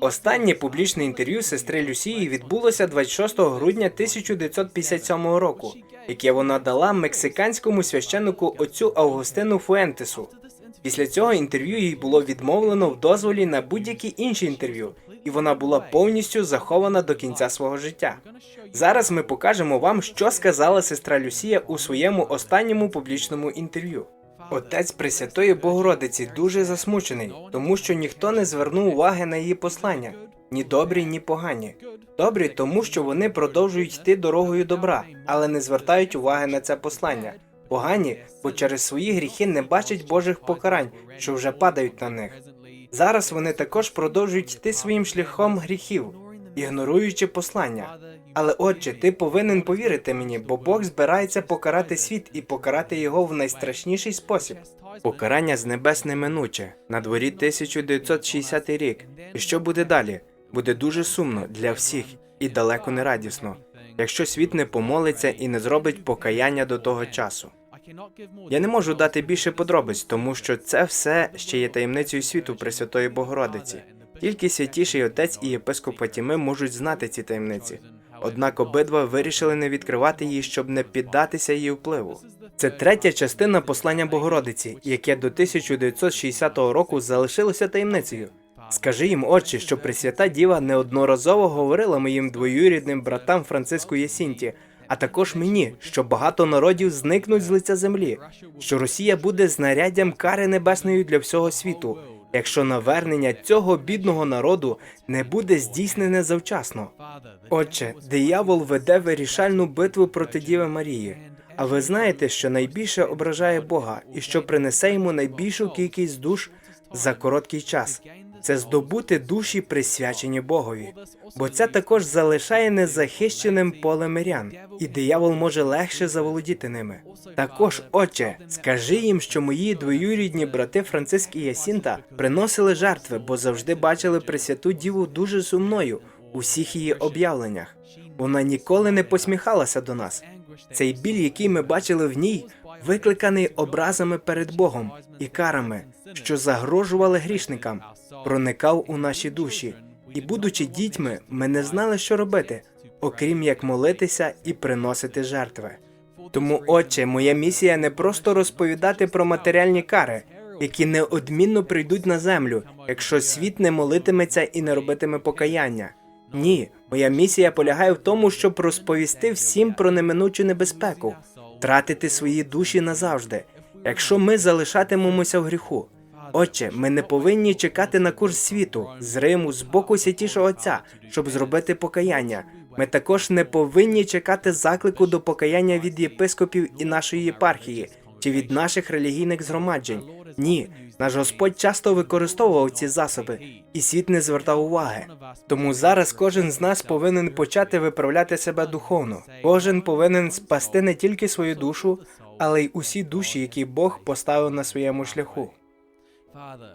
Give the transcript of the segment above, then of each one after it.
Останнє публічне інтерв'ю сестри Люсії відбулося 26 грудня 1957 року, яке вона дала мексиканському священнику отцю Августину Фуентесу. Після цього інтерв'ю їй було відмовлено в дозволі на будь-які інші інтерв'ю, і вона була повністю захована до кінця свого життя. Зараз ми покажемо вам, що сказала сестра Люсія у своєму останньому публічному інтерв'ю. Отець Пресвятої Богородиці дуже засмучений, тому що ніхто не звернув уваги на її послання ні добрі, ні погані. Добрі, тому що вони продовжують йти дорогою добра, але не звертають уваги на це послання. Погані, бо через свої гріхи не бачать Божих покарань, що вже падають на них. Зараз вони також продовжують йти своїм шляхом гріхів, ігноруючи послання. Але отче, ти повинен повірити мені, бо Бог збирається покарати світ і покарати його в найстрашніший спосіб. Покарання з небес неминуче. На дворі 1960 рік. І що буде далі? Буде дуже сумно для всіх і далеко не радісно, якщо світ не помолиться і не зробить покаяння до того часу. Я не можу дати більше подробиць, тому що це все ще є таємницею світу Пресвятої Богородиці. Тільки святіший отець і єпископ Фатіми можуть знати ці таємниці. Однак обидва вирішили не відкривати її, щоб не піддатися її впливу. Це третя частина послання Богородиці, яке до 1960 року залишилося таємницею. Скажи їм, отче, що Пресвята Діва неодноразово говорила моїм двоюрідним братам Франциску Ясінті, а також мені, що багато народів зникнуть з лиця землі, що Росія буде знаряддям кари небесної для всього світу, якщо навернення цього бідного народу не буде здійснене завчасно. Отче, диявол веде вирішальну битву проти Діви Марії. А ви знаєте, що найбільше ображає Бога і що принесе йому найбільшу кількість душ за короткий час. Це здобути душі, присвячені Богові, бо це також залишає незахищеним поле мирян, і диявол може легше заволодіти ними. Також, отче, скажи їм, що мої двоюрідні брати Франциск і Ясінта приносили жертви, бо завжди бачили Пресвяту Діву дуже сумною у всіх її об'явленнях. Вона ніколи не посміхалася до нас. Цей біль, який ми бачили в ній, викликаний образами перед Богом і карами, що загрожували грішникам, проникав у наші душі. І, будучи дітьми, ми не знали, що робити, окрім як молитися і приносити жертви. Тому, отче, моя місія не просто розповідати про матеріальні кари, які неодмінно прийдуть на землю, якщо світ не молитиметься і не робитиме покаяння. Ні, моя місія полягає в тому, щоб розповісти всім про неминучу небезпеку, тратити свої душі назавжди, якщо ми залишатимемося в гріху. Отче, ми не повинні чекати на курс світу з Риму, з боку святішого Отця, щоб зробити покаяння. Ми також не повинні чекати заклику до покаяння від єпископів і нашої єпархії чи від наших релігійних згромаджень. Ні, наш Господь часто використовував ці засоби, і світ не звертав уваги. Тому зараз кожен з нас повинен почати виправляти себе духовно. Кожен повинен спасти не тільки свою душу, але й усі душі, які Бог поставив на своєму шляху.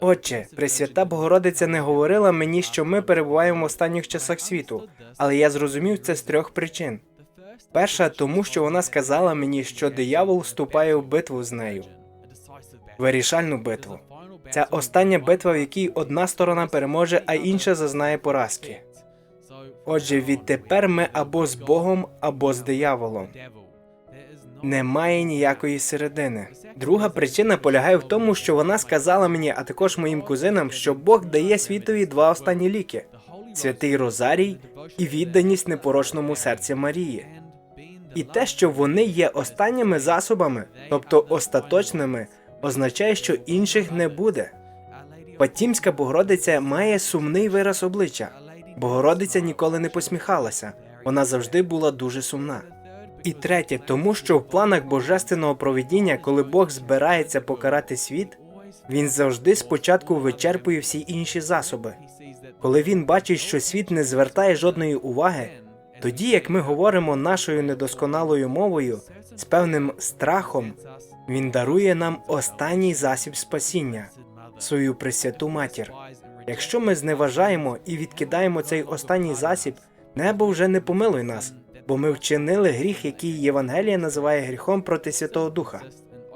Отче, Пресвята Богородиця не говорила мені, що ми перебуваємо в останніх часах світу, але я зрозумів це з трьох причин. Перша, тому що вона сказала мені, що диявол вступає в битву з нею, вирішальну битву. Це остання битва, в якій одна сторона переможе, а інша зазнає поразки. Отже, відтепер ми або з Богом, або з дияволом. Немає ніякої середини. Друга причина полягає в тому, що вона сказала мені, а також моїм кузинам, що Бог дає світові два останні ліки: святий Розарій і відданість непорочному серцю Марії. І те, що вони є останніми засобами, тобто остаточними, означає, що інших не буде. Фатімська Богородиця має сумний вираз обличчя. Богородиця ніколи не посміхалася, вона завжди була дуже сумна. І третє, тому що в планах божественного проведіння, коли Бог збирається покарати світ, він завжди спочатку вичерпує всі інші засоби. Коли він бачить, що світ не звертає жодної уваги, тоді як ми говоримо нашою недосконалою мовою з певним страхом, він дарує нам останній засіб спасіння свою пресвяту матір. Якщо ми зневажаємо і відкидаємо цей останній засіб, небо вже не помилуй нас, бо ми вчинили гріх, який Євангелія називає гріхом проти Святого Духа.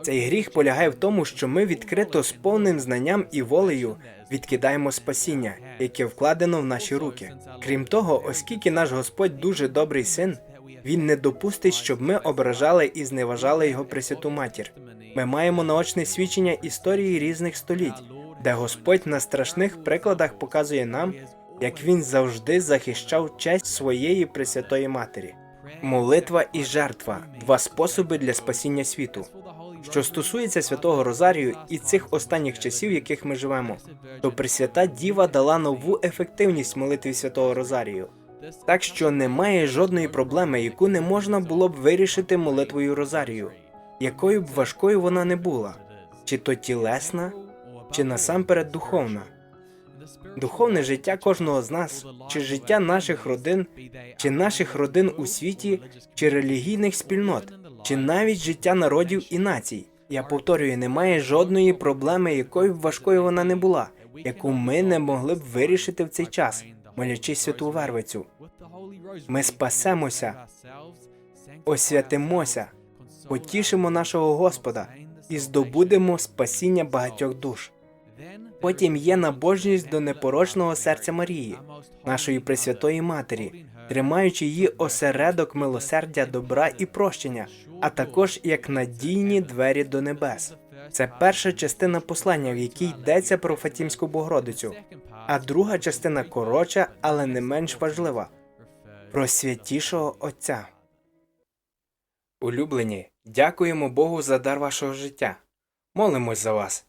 Це Цей гріх полягає в тому, що ми відкрито з повним знанням і волею відкидаємо спасіння, яке вкладено в наші руки. Крім того, оскільки наш Господь дуже добрий син, він не допустить, щоб ми ображали і зневажали його Пресвяту матір. Ми маємо наочне свідчення історії різних століть, де Господь на страшних прикладах показує нам, як він завжди захищав честь своєї Пресвятої Матері. Молитва і жертва два способи для спасіння світу. Що стосується святого Розарію і цих останніх часів, в яких ми живемо, то Пресвята Діва дала нову ефективність молитві святого Розарію. Так що немає жодної проблеми, яку не можна було б вирішити молитвою Розарію, якою б важкою вона не була, чи то тілесна, чи насамперед духовна. Духовне життя кожного з нас, чи життя наших родин, чи наших родин у світі, чи релігійних спільнот, чи навіть життя народів і націй. Я повторюю, немає жодної проблеми, якою б важкою вона не була, яку ми не могли б вирішити в цей час, молячись святу Вервицю. Ми спасемося, освятимося, потішимо нашого Господа і здобудемо спасіння багатьох душ. Потім є набожність до непорочного серця Марії, нашої Пресвятої Матері, тримаючи її осередок милосердя, добра і прощення, а також як надійні двері до небес. Це перша частина послання, в якій йдеться про Фатімську Богородицю, а друга частина коротша, але не менш важлива про святішого Отця. Улюблені, дякуємо Богу за дар вашого життя. Молимось за вас